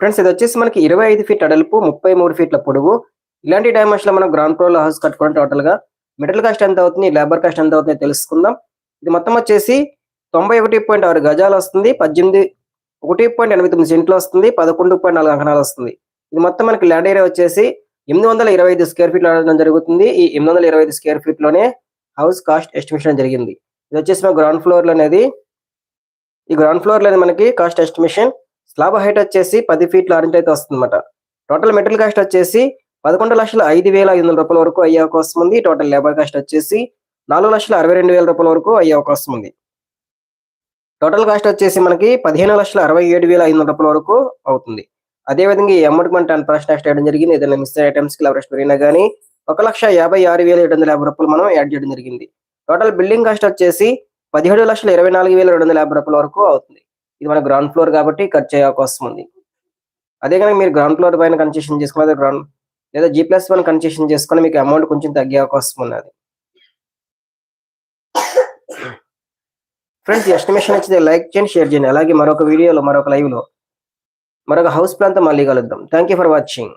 Friends ఇది వచ్చేసి మనకి ఇరవై ఐదు ఫీట్ అడల్పు ముప్పై మూడు ఫీట్ల పొడుగు. ఇలాంటి డైమెన్షన్లో మనం గ్రౌండ్ ఫ్లోర్లో హౌస్ కట్టుకోవడం టోటల్గా మెటల్ కాస్ట్ ఎంత అవుతుంది లేబర్ కాస్ట్ ఎంత అవుతుంది తెలుసుకుందాం. ఇది మొత్తం వచ్చేసి తొంభై ఒకటి పాయింట్ ఆరు గజాలు వస్తుంది పద్దెనిమిది ఒకటి పాయింట్ ఎనభై తొమ్మిది సెంట్లు వస్తుంది పదకొండు పాయింట్ నాలుగు అంకణాలు వస్తుంది. ఇది మొత్తం మనకి ల్యాండ్ ఏరియా వచ్చేసి ఎనిమిది వందల ఇరవై ఐదు స్క్వేర్ ఫీట్ ఆడడం జరుగుతుంది. ఈ ఎనిమిది వందల ఇరవై ఐదు స్క్వేర్ ఫీట్లోనే హౌస్ కాస్ట్ ఎస్టిమేషన్ జరిగింది. ఇది వచ్చేసి మన గ్రౌండ్ ఫ్లోర్లో అనేది ఈ గ్రౌండ్ ఫ్లోర్లో మనకి కాస్ట్ ఎస్టిమేషన్ స్లాబ్ హైట్ వచ్చేసి పది ఫీట్ల ఆరెంజ్ అయితే వస్తుంది అనమాట టోటల్ మెటీరియల్ కాస్ట్ వచ్చేసి పదకొండు లక్షల ఐదు వేల ఐదు వందల రూపాయల వరకు అయ్యే అవకాశం ఉంది. టోటల్ లేబర్ కాస్ట్ వచ్చేసి నాలుగు లక్షల అరవై రెండు వేల రూపాయల వరకు అయ్యే అవకాశం ఉంది. టోటల్ కాస్ట్ వచ్చేసి మనకి పదిహేను లక్షల అరవై ఏడు వేల ఐదు వందల రూపాయల వరకు అవుతుంది. అదేవిధంగా ఈ అమౌంట్ మన టెన్ పర్సెంట్ నెక్స్ట్ చేయడం జరిగింది. ఏదైనా మిస్ ఐటమ్స్కి లెవరేజ్ పెరిగినా కానీ ఒక లక్ష యాభై ఆరు వేల ఏడు వందల యాభై రూపాయలు మనం యాడ్ చేయడం జరిగింది. టోటల్ బిల్డింగ్ కాస్ట్ వచ్చేసి పదిహేడు లక్షల ఇరవై నాలుగు వేల రెండు వందల యాభై రూపాయల వరకు అవుతుంది. ఇది మన గ్రౌండ్ ఫ్లోర్ కాబట్టి కట్ చేయ అవకాశం ఉంది. అదే కనుక మీరు గ్రౌండ్ ఫ్లోర్ పైన కన్సెషన్ చేసుకున్నది గ్రౌండ్ లేదా జీ ప్లస్ వన్ కన్సెషన్ చేసుకుని మీకు అమౌంట్ కొంచెం తగ్గే అవకాశం ఉన్నది. ఫ్రెండ్స్ ఎస్టిమేషన్ వచ్చింది లైక్ చేయండి షేర్ చేయండి. అలాగే మరొక వీడియోలో మరొక లైవ్లో మరొక హౌస్ ప్లాన్తో మళ్ళీ కలుద్దాం. Thank you for watching